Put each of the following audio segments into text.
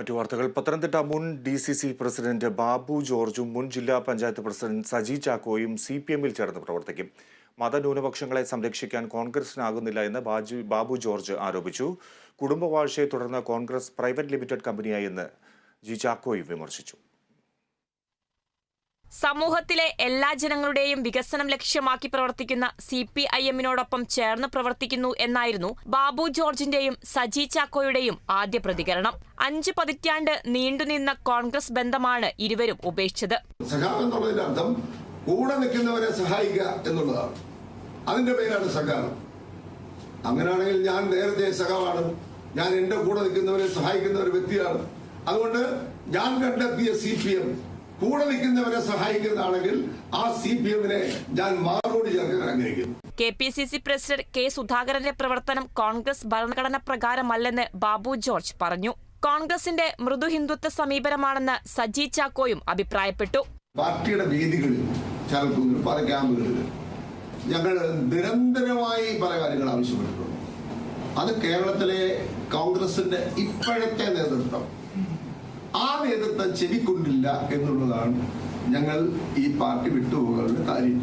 മറ്റു വാർത്തകൾ. പത്തനംതിട്ട മുൻ D C C president Babu ജോർജും മുൻ ജില്ലാ പഞ്ചായത്ത് പ്രസിഡന്റ് സജി ചാക്കോയും സി പി എമ്മിൽ ചേർന്ന് പ്രവർത്തിക്കും. മതന്യൂനപക്ഷങ്ങളെ സംരക്ഷിക്കാൻ കോൺഗ്രസിനാകുന്നില്ല എന്ന് ബാജു ബാബു ജോർജ് ആരോപിച്ചു. കുടുംബവാഴ്ചയെ തുടർന്ന് കോൺഗ്രസ് പ്രൈവറ്റ് ലിമിറ്റഡ് കമ്പനിയായി എന്ന് ജി ചാക്കോയും വിമർശിച്ചു. സമൂഹത്തിലെ എല്ലാ ജനങ്ങളുടെയും വികസനം ലക്ഷ്യമാക്കി പ്രവർത്തിക്കുന്ന സി പി ഐ എമ്മിനോടൊപ്പം ചേർന്ന് പ്രവർത്തിക്കുന്നു എന്നായിരുന്നു ബാബു ജോർജിന്റെയും സജി ചാക്കോയുടെയും ആദ്യ പ്രതികരണം. അഞ്ച് പതിറ്റാണ്ട് നീണ്ടുനിന്ന കോൺഗ്രസ് ബന്ധമാണ് ഇരുവരും ഉപേക്ഷിച്ചത്. അർത്ഥം കൂടെ നിൽക്കുന്നവരെ സഹായിക്കുക എന്നുള്ളതാണ്. അതിന്റെ പേരാണ് സഖാവ്. അങ്ങനെയാണെങ്കിൽ ഞാൻ നേരത്തെ സഖാവാണ്. ഞാൻ എന്റെ കൂടെ നിൽക്കുന്നവരെ സഹായിക്കുന്ന ഒരു വ്യക്തിയാണ്. അതുകൊണ്ട് ഞാൻ കണ്ടെത്തിയ സി പി എം കൂടെ നിൽക്കുന്നവരെ സഹായിക്കുന്നതാണെങ്കിൽ ആ സി പി എമ്മിനെ ഞാൻ മാറോട് ചേർക്കാൻ ആഗ്രഹിക്കുന്നു K P C C president K സുധാകരന്റെ പ്രവർത്തനം കോൺഗ്രസ് ഭരണഘടന പ്രകാരമല്ലെന്ന് ബാബു ജോർജ് പറഞ്ഞു. കോൺഗ്രസിന്റെ മൃദു ഹിന്ദുത്വ സമീപനമാണെന്ന് സജി ചാക്കോയും അഭിപ്രായപ്പെട്ടു. പാർട്ടിയുടെ വേദികളിൽ ചരക്കുന്നിൽ പല ക്യാമ്പുകളിൽ ഞങ്ങൾ നിരന്തരമായി പല കാര്യങ്ങൾ ആവശ്യപ്പെട്ടിട്ടുണ്ട്. അത് കേരളത്തിലെ കോൺഗ്രസിന്റെ ഇപ്പോഴത്തെ നേതൃത്വം നേതൃത്വം ചെവിക്കൊണ്ടില്ല എന്നുള്ളതാണ് ഞങ്ങൾ ഈ പാർട്ടി വിട്ടുപോകാനുള്ള കാര്യം.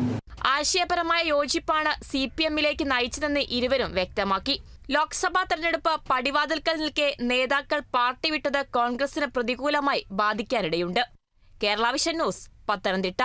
ആശയപരമായ യോജിപ്പാണ് സി പി എമ്മിലേക്ക് നയിച്ചതെന്ന് ഇരുവരും വ്യക്തമാക്കി. ലോക്സഭാ തെരഞ്ഞെടുപ്പ് പടിവാതിൽക്കൽ നിൽക്കെ നേതാക്കൾ പാർട്ടി വിട്ടത് കോൺഗ്രസിന് പ്രതികൂലമായി ബാധിക്കാനിടയുണ്ട്. Kerala vision news Pathanamthitta.